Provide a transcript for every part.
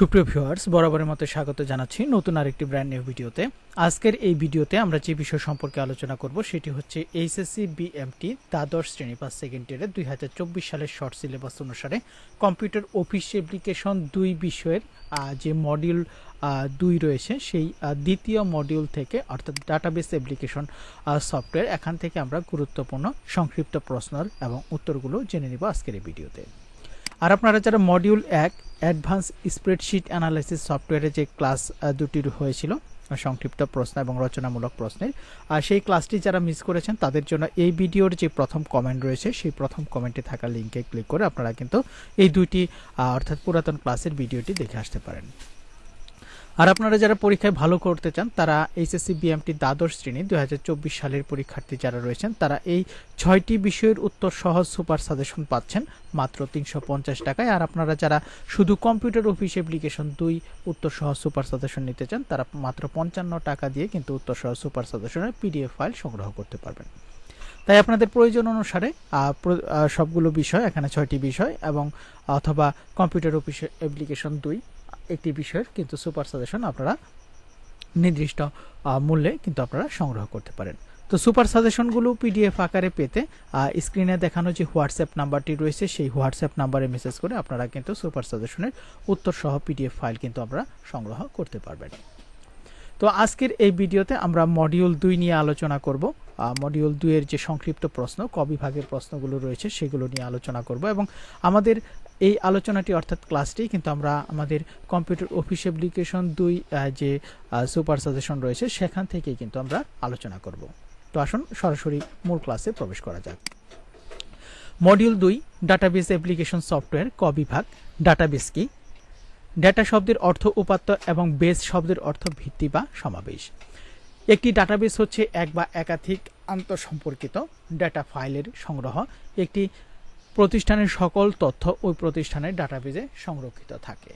সুপ্রিয় ভিউয়ার্স, বরাবরের মতো স্বাগত জানাচ্ছি নতুন আরেকটি ব্র্যান্ড নিউ ভিডিওতে। আজকের এই ভিডিওতে আমরা যে বিষয় সম্পর্কে আলোচনা করব সেটি হচ্ছে এইচএসসি বিএমটি দ্বাদশ শ্রেণি পাস সেকেন্ড ইয়ারে দুই হাজার চব্বিশ সালের শর্ট সিলেবাস অনুসারে কম্পিউটার অফিস অ্যাপ্লিকেশন দুই বিষয়ের যে মডিউল দুই রয়েছে সেই দ্বিতীয় মডিউল থেকে অর্থাৎ ডাটাবেস অ্যাপ্লিকেশন সফটওয়্যার এখান থেকে আমরা গুরুত্বপূর্ণ সংক্ষিপ্ত প্রশ্নের এবং উত্তরগুলো জেনে নিব আজকের এই ভিডিওতে। আর আপনারা যারা মডিউল এক অ্যাডভান্স স্প্রেডশিট অ্যানালাইসিস সফটওয়্যারে যে ক্লাস দুটির দুটি হয়েছিল সংক্ষিপ্ত প্রশ্ন এবং রচনামূলক প্রশ্নের, আর সেই ক্লাসটি যারা মিস করেছেন তাদের জন্য এই ভিডিওর যে প্রথম কমেন্ট রয়েছে, সেই প্রথম কমেন্টে থাকা লিঙ্কে ক্লিক করে আপনারা কিন্তু এই দুইটি অর্থাৎ পুরাতন ক্লাসের ভিডিওটি দেখে আসতে পারেন। আর আপনারা যারা পরীক্ষায় ভালো করতে চান, তারা এইচএসসি বিএমটি দ্বাদশ শ্রেণি দুই সালের পরীক্ষার্থী যারা রয়েছেন, তারা এই ছয়টি বিষয়ের উত্তর সহজ সুপার সাজেশন পাচ্ছেন মাত্র তিনশো পঞ্চাশ টাকায়। আর আপনারা যারা শুধু কম্পিউটার অফিস অ্যাপ্লিকেশন দুই উত্তর সহজ সুপার সাজেশন নিতে চান, তারা মাত্র পঞ্চান্ন টাকা দিয়ে কিন্তু উত্তর সহজ সুপার সাজেশনের পিডিএফ ফাইল সংগ্রহ করতে পারবেন। তাই আপনাদের প্রয়োজন অনুসারে সবগুলো বিষয়, এখানে ছয়টি বিষয় এবং, অথবা কম্পিউটার অফিস অ্যাপ্লিকেশন দুই একটি বিষয়ের কিন্তু সুপার সাজেশন আপনারা নির্দিষ্ট মূল্যে কিন্তু আপনারা সংগ্রহ করতে পারেন। তো সুপার সাজেশনগুলো পিডিএফ আকারে পেতে স্ক্রিনে দেখানো যে হোয়াটসঅ্যাপ নাম্বারটি রয়েছে, সেই হোয়াটসঅ্যাপ নাম্বারে মেসেজ করে আপনারা কিন্তু সুপার সাজেশনের উত্তর সহ পিডিএফ ফাইল কিন্তু আপনারা সংগ্রহ করতে পারবেন। তো আজকের এই ভিডিওতে আমরা মডিউল দুই নিয়ে আলোচনা করব। মডিউল দুইয়ের যে সংক্ষিপ্ত প্রশ্ন, ক বিভাগের প্রশ্নগুলো রয়েছে, সেগুলো নিয়ে আলোচনা করব এবং আমাদের এই আলোচনাটি অর্থাৎ ক্লাসটি কিন্তু আমরা আমাদের কম্পিউটার অফিস অ্যাপ্লিকেশন দুই যে সুপার সাজেশন রয়েছে, সেখান থেকেই কিন্তু আমরা আলোচনা করব। তো আসুন, সরাসরি মূল ক্লাসে প্রবেশ করা যাক। মডিউল দুই ডাটাবেস অ্যাপ্লিকেশন সফটওয়্যার ক বিভাগ ডাটাবেস কি? ডেটা শব্দের অর্থ উপাত্ত এবং বেস শব্দের অর্থ ভিত্তি বা সমাবেশ। একটি ডাটাবেস হচ্ছে এক বা একাধিক আন্তঃসম্পর্কিত ডেটা ফাইলের সংগ্রহ। একটি প্রতিষ্ঠানের সকল তথ্য ওই প্রতিষ্ঠানের ডাটাবেজে সংরক্ষিত থাকে।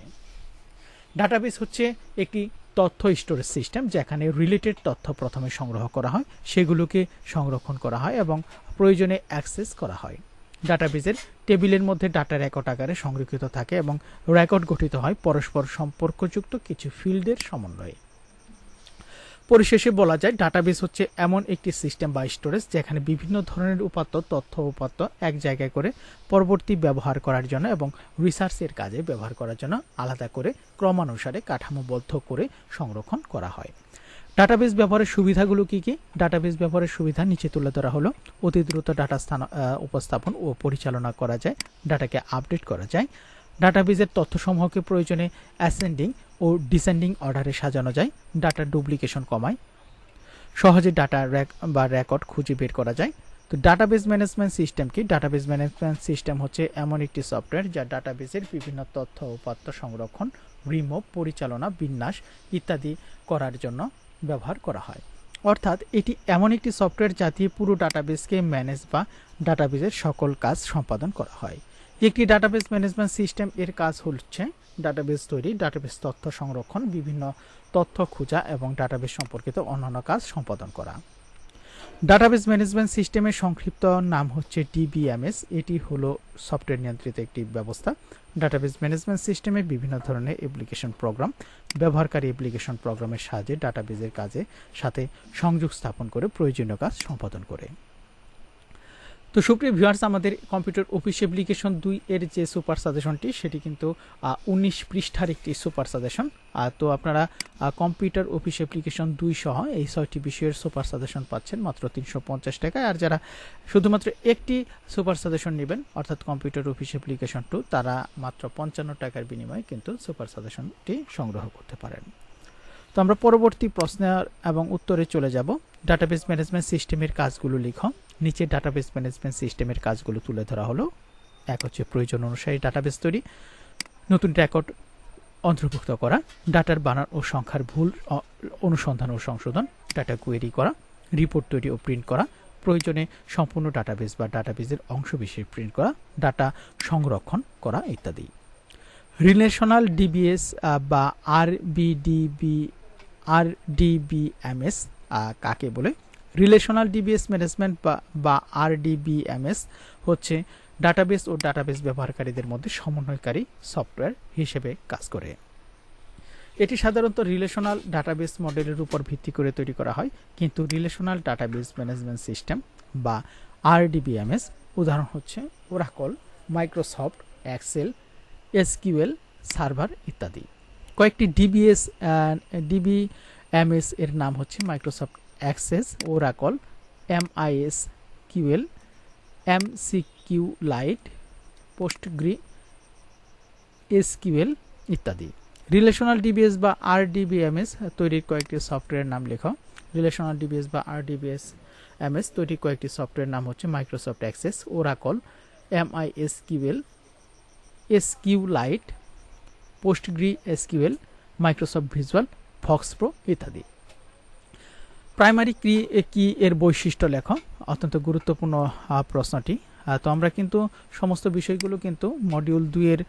ডাটাবেস হচ্ছে একটি তথ্য স্টোরেজ সিস্টেম যেখানে রিলেটেড তথ্য প্রথমে সংগ্রহ করা হয়, সেগুলোকে সংরক্ষণ করা হয় এবং প্রয়োজনে অ্যাক্সেস করা হয়। ডাটাবেজের টেবিলের মধ্যে ডাটা রেকর্ড আকারে সংরক্ষিত থাকে এবং রেকর্ড গঠিত হয় পরস্পর সম্পর্কযুক্ত কিছু ফিল্ডের সমন্বয়ে। পরিশেষে বলা যায়, ডাটাবেস হচ্ছে এমন একটি সিস্টেম বা স্টোরেজ যেখানে বিভিন্ন ধরনের উপাত্ত, তথ্য উপাত্ত এক জায়গায় করে পরবর্তী ব্যবহার করার জন্য এবং রিসার্চের কাজে ব্যবহার করার জন্য আলাদা করে ক্রমানুসারে কাঠামোবদ্ধ করে সংরক্ষণ করা হয়। ডাটাবেস ব্যবহারের সুবিধাগুলো কি কি? ডাটাবেস ব্যবহারের সুবিধা নিচে তুলে ধরা হলো। অতি দ্রুত ডাটা স্থান উপস্থাপন ও পরিচালনা করা যায়। ডাটাকে আপডেট করা যায়। ডাটাবেজের তথ্যসমূহকে প্রয়োজনে অ্যাসেন্ডিং ও ডিসেন্ডিং অর্ডারে সাজানো যায়, ডাটা ডুপ্লিকেশন কমায়, সহজে ডাটা র্যাক বা রেকর্ড খুঁজে বের করা যায়। তো ডাটাবেজ ম্যানেজমেন্ট সিস্টেম কি ডাটাবেস ম্যানেজমেন্ট সিস্টেম হচ্ছে এমন একটি সফটওয়্যার যা ডাটাবেজের বিভিন্ন তথ্য, উপাত্ত সংরক্ষণ, রিমুভ, পরিচালনা, বিন্যাস ইত্যাদি করার জন্য ব্যবহার করা হয়। অর্থাৎ এটি এমন একটি সফটওয়্যার যা দিয়ে পুরো ডাটাবেসকে ম্যানেজ বা ডাটাবেজের সকল কাজ সম্পাদন করা হয়। একটি ডাটাবেস ম্যানেজমেন্ট সিস্টেম এর কাজ হচ্ছে ডাটাবেস তৈরি ডাটাবেস তথ্য সংরক্ষণ, বিভিন্ন তথ্য খোঁজা এবং ডাটাবেস সম্পর্কিত অন্যান্য কাজ সম্পাদন করা। ডাটাবেস ম্যানেজমেন্ট সিস্টেমের সংক্ষিপ্ত নাম হচ্ছে ডিবিএমএস এটি হলো সফটওয়্যার নিয়ন্ত্রিত একটি ব্যবস্থা। ডাটাবেস ম্যানেজমেন্ট সিস্টেমে বিভিন্ন ধরনের অ্যাপ্লিকেশন প্রোগ্রাম ব্যবহারকারী অ্যাপ্লিকেশন প্রোগ্রামের সাহায্যে ডাটাবেসের কাজে সাথে সংযোগ স্থাপন করে প্রয়োজনীয় কাজ সম্পাদন করে। তো সুপ্রিয় ভিউয়ার্স আমাদের কম্পিউটার অফিস অ্যাপ্লিকেশন দুই এর যে সুপার সাজেশনটি সেটি কিন্তু উনিশ পৃষ্ঠার একটি সুপার সাজেশন তো আপনারা কম্পিউটার অফিস অ্যাপ্লিকেশন দুই সহ এই ছয়টি বিষয়ের সুপার সাজেশন পাচ্ছেন মাত্র তিনশো পঞ্চাশ টাকায়। আর যারা শুধুমাত্র একটি সুপার সাজেশন নেবেন, অর্থাৎ কম্পিউটার অফিস অ্যাপ্লিকেশন টু তারা মাত্র পঞ্চান্ন টাকার বিনিময়ে কিন্তু সুপার সাজেশনটি সংগ্রহ করতে পারেন। তো আমরা পরবর্তী প্রশ্ন এবং উত্তরে চলে যাব। ডাটাবেস ম্যানেজমেন্ট সিস্টেমের কাজগুলো লিখো। নিচে ডাটাবেস ম্যানেজমেন্ট সিস্টেমের কাজগুলো তুলে ধরা হলো। এক হচ্ছে প্রয়োজন অনুসারী ডাটাবেস তৈরি। নতুন রেকর্ড অন্তর্ভুক্ত করা। ডাটার বানান ও সংখ্যার ভুল অনুসন্ধান ও সংশোধন। ডাটা কোয়েরি করা। রিপোর্ট তৈরি ও প্রিন্ট করা। প্রয়োজনে সম্পূর্ণ ডাটাবেস বা ডাটাবেসের অংশ বিশেষ প্রিন্ট করা। ডাটা সংরক্ষণ করা ইত্যাদি। রিলেশনাল ডিবিএস বা আর বিডিবি আর ডিবিএমএস কাকে বলে? রিলেশনাল ডিবিএস ম্যানেজমেন্ট বা বা আরডিবিএমএস হচ্ছে ডাটাবেস ও ডাটাবেস ব্যবহারকারীদের মধ্যে সমন্বয়কারী সফটওয়্যার হিসেবে কাজ করে। এটি সাধারণত রিলেশনাল ডাটাবেস মডেলের উপর ভিত্তি করে তৈরি করা হয়, কিন্তু রিলেশনাল ডাটাবেস ম্যানেজমেন্ট সিস্টেম বা আরডিবিএমএস উদাহরণ হচ্ছে Oracle Microsoft Excel SQL server ইত্যাদি। কয়েকটি ডিবিএস ডিবিএমএস এর নাম হচ্ছে Microsoft Access Oracle MySQL SQLite PostgreSQL ইত্যাদি। রিলেশনাল ডিবিএস বা আরডিবিএমএস তৈরির কয়েকটি সফটওয়্যার নাম লেখো। রিলেশনাল ডিবিএস বা আরডিবিএস এমএস তৈরির কয়েকটি সফটওয়্যার নাম হচ্ছে Microsoft Access Oracle MySQL SQLite PostgreSQL, Microsoft visual, FoxPro ইত্যাদি। প্রাইমারি কি কি এর বৈশিষ্ট্য লেখ? অত্যন্ত গুরুত্বপূর্ণ প্রশ্নটি। তো আমরা কিন্তু সমস্ত বিষয়গুলো কিন্তু মডিউল দুইয়ের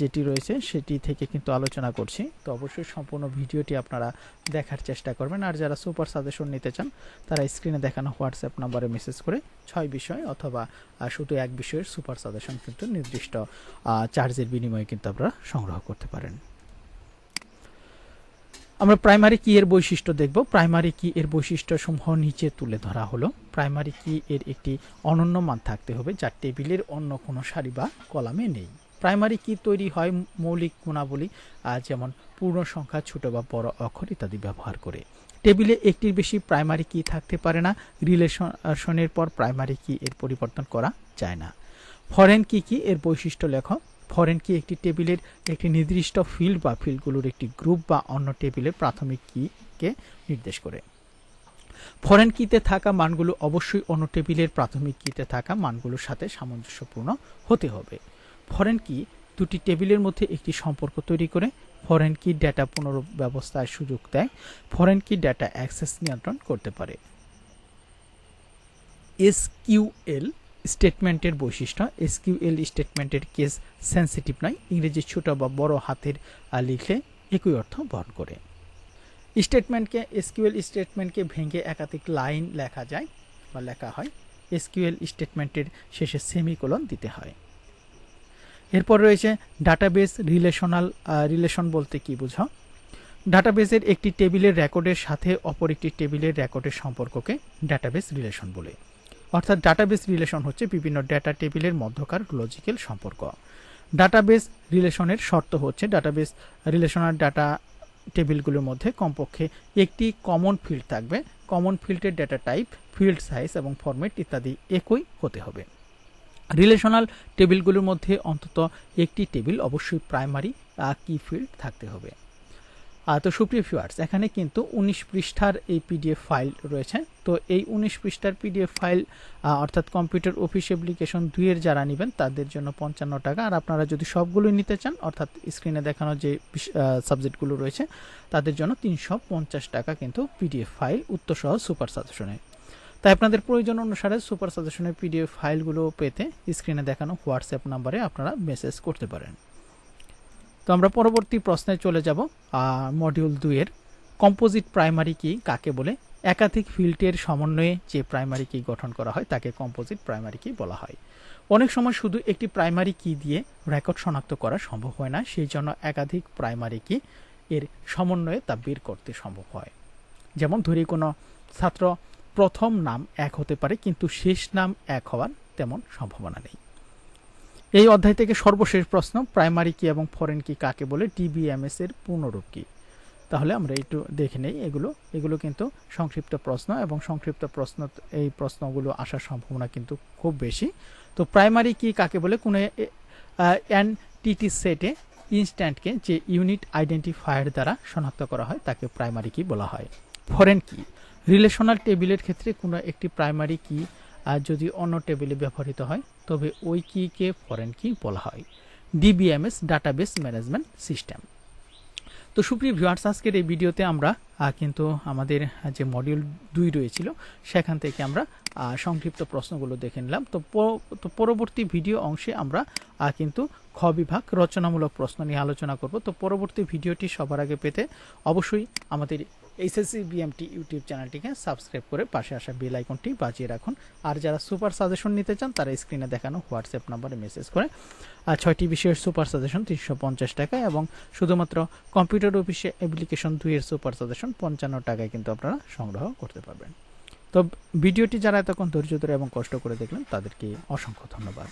যেটি রয়েছে সেটি থেকে কিন্তু আলোচনা করছি। তো অবশ্যই সম্পূর্ণ ভিডিওটি আপনারা দেখার চেষ্টা করবেন। আর যারা সুপার সাজেশন নিতে চান, তারা স্ক্রিনে দেখানো হোয়াটসঅ্যাপ নাম্বারে মেসেজ করে ছয় বিষয় অথবা শুধু এক বিষয়ের সুপার সাজেশন কিন্তু নির্দিষ্ট চার্জের বিনিময়ে কিন্তু আপনারা সংগ্রহ করতে পারেন। আমরা প্রাইমারি কি এর বৈশিষ্ট্য দেখব। প্রাইমারি কি এর বৈশিষ্ট্য সমূহ নিচে তুলে ধরা হলো। প্রাইমারি কি এর একটি অনন্য মান থাকতে হবে যা টেবিলের অন্য কোনো সারি বা কলামে নেই। প্রাইমারি কি তৈরি হয় মৌলিক গুণাবলী যেমন পূর্ণ সংখ্যা, ছোট বা বড় অক্ষর ইত্যাদি ব্যবহার করে। টেবিলে একটির বেশি প্রাইমারি কি থাকতে পারে না রিলেশনের পর প্রাইমারি কি এর পরিবর্তন করা যায় না। ফরেন কি কি এর বৈশিষ্ট্য লেখ। ফরেন কি একটি টেবিলের একটি নির্দিষ্ট ফিল্ড বা ফিল্ডগুলোর একটি গ্রুপ বা অন্য টেবিলের প্রাথমিক কিকে নির্দেশ করে। ফরেন কিতে থাকা মানগুলো অবশ্যই অন্য টেবিলের প্রাথমিক কিতে থাকা মানগুলোর সাথে সামঞ্জস্যপূর্ণ হতে হবে। ফরেন কি দুটি টেবিলের মধ্যে একটি সম্পর্ক তৈরি করে ফরেন কি ডেটা পুনর্ব্যবস্থার সুযোগ দেয় ফরেন কি ডেটা অ্যাক্সেস নিয়ন্ত্রণ করতে পারে। এসকিউএল স্টেটমেন্টের বৈশিষ্ট্য এসকিউএল স্টেটমেন্টের কেস সেন্সিটিভ নয়, ইংরেজি ছোট বা বড় হাতের লিখলে একই অর্থ বহন করে। স্টেটমেন্টকে এসকিউএল স্টেটমেন্টকে ভেঙে একাধিক লাইন লেখা যায় বা লেখা হয়। এসকিউএল স্টেটমেন্টের শেষে সেমিকোলন দিতে হয়। এরপর রয়েছে ডাটাবেস রিলেশনাল রিলেশন বলতে কি বুঝো ডাটাবেসের একটি টেবিলের রেকর্ডের সাথে অপর একটি টেবিলের রেকর্ডের সম্পর্ককে ডাটাবেস রিলেশন বলে। অর্থাৎ ডাটাবেস রিলেশন হচ্ছে বিভিন্ন ডেটা টেবিলের মধ্যকার লজিক্যাল সম্পর্ক। ডাটাবেস রিলেশনের শর্ত হচ্ছে ডাটাবেস রিলেশনাল ডাটা টেবিলগুলোর মধ্যে কমপক্ষে একটি কমন ফিল্ড থাকবে। কমন ফিল্ডের ডেটা টাইপ ফিল্ড সাইজ এবং ফরম্যাট ইত্যাদি একই হতে হবে। রিলেশনাল টেবিলগুলোর মধ্যে অন্তত একটি টেবিল অবশ্যই প্রাইমারি কি ফিল্ড থাকতে হবে। তো সুপ্রিয় ভিউয়ার্স এখানে কিন্তু উনিশ পৃষ্ঠার এই পিডিএফ ফাইল রয়েছে। তো এই উনিশ পৃষ্ঠার পিডিএফ ফাইল অর্থাৎ কম্পিউটার অফিস অ্যাপ্লিকেশন দুইয়ের যারা নেবেন, তাদের জন্য পঞ্চান্ন টাকা। আর আপনারা যদি সবগুলোই নিতে চান, অর্থাৎ স্ক্রিনে দেখানো যে সাবজেক্টগুলো রয়েছে, তাদের জন্য তিনশো পঞ্চাশ টাকা কিন্তু পিডিএফ ফাইল উত্তরসহ সুপার সাজেশনে তাই আপনাদের প্রয়োজন অনুসারে সুপার সাজেশনের পিডিএফ ফাইলগুলো পেতে স্ক্রিনে দেখানো হোয়াটসঅ্যাপ নাম্বারে আপনারা মেসেজ করতে পারেন। তো আমরা পরবর্তী প্রশ্নে চলে যাব। মডিউল দুইয়ের কম্পোজিট প্রাইমারি কি কাকে বলে? একাধিক ফিল্ডের সমন্বয়ে যে প্রাইমারি কি গঠন করা হয় তাকে কম্পোজিট প্রাইমারি কি বলা হয়। অনেক সময় শুধু একটি প্রাইমারি কি দিয়ে রেকর্ড শনাক্ত করা সম্ভব হয় না, সেই জন্য একাধিক প্রাইমারি কি এর সমন্বয়ে তা বের করতে সম্ভব হয়। যেমন ধরি কোনো ছাত্র, প্রথম নাম এক হতে পারে, কিন্তু শেষ নাম এক হওয়ার তেমন সম্ভাবনা নেই। এই অধ্যায় থেকে সর্বশেষ প্রশ্ন প্রাইমারি কি এবং ফরেন কি কাকে বলে? ডিবিএমএস এর পূর্ণরূপ কি? তাহলে আমরা একটু দেখে নেই এগুলো। এগুলো কিন্তু সংক্ষিপ্ত প্রশ্ন এবং সংক্ষিপ্ত প্রশ্ন, এই প্রশ্নগুলো আসার সম্ভাবনা কিন্তু খুব বেশি। তো প্রাইমারি কি কাকে বলে? কোনো এনটিটি সেটে ইনস্ট্যান্টকে যে ইউনিট আইডেন্টিফায়ার দ্বারা শনাক্ত করা হয়, তাকে প্রাইমারি কি বলা হয়। ফরেন কি রিলেশনাল টেবিলের ক্ষেত্রে কোনো একটি প্রাইমারি কি যদি অন্য টেবিলে ব্যবহৃত হয়, তবে ওই কিকে ফরেন কি বলা হয়। ডিবিএমএস ডাটাবেস ম্যানেজমেন্ট সিস্টেম তো সুপ্রিয় ভিউয়ার্স, আজকের এই ভিডিওতে আমরা কিন্তু আমাদের যে মডিউল দুই রয়েছিল, সেখান থেকে আমরা সংক্ষিপ্ত প্রশ্নগুলো দেখে নিলাম। তো তো পরবর্তী ভিডিও অংশে আমরা কিন্তু খ বিভাগ রচনামূলক প্রশ্ন নিয়ে আলোচনা করব। তো পরবর্তী ভিডিওটি সবার আগে পেতে অবশ্যই আমাদের এইচএসসি বিএমটি ইউটিউব চ্যানেলটিকে সাবস্ক্রাইব করে পাশে আসা বেল আইকনটি বাজিয়ে রাখুন। আর যারা সুপার সাজেশন নিতে চান, তারা স্ক্রিনে দেখানো হোয়াটসঅ্যাপ নম্বরে মেসেজ করে। আর ছয়টি বিষয়ের সুপার সাজেশন তিনশো পঞ্চাশ টাকায় এবং শুধুমাত্র কম্পিউটার অফিসে অ্যাপ্লিকেশন দুইয়ের সুপার সাজেশন পঞ্চান্ন টাকায় কিন্তু আপনারা সংগ্রহ করতে পারবেন। তো ভিডিওটি যারা এতক্ষণ ধৈর্য ধরে এবং কষ্ট করে দেখলেন, তাদেরকে অসংখ্য ধন্যবাদ।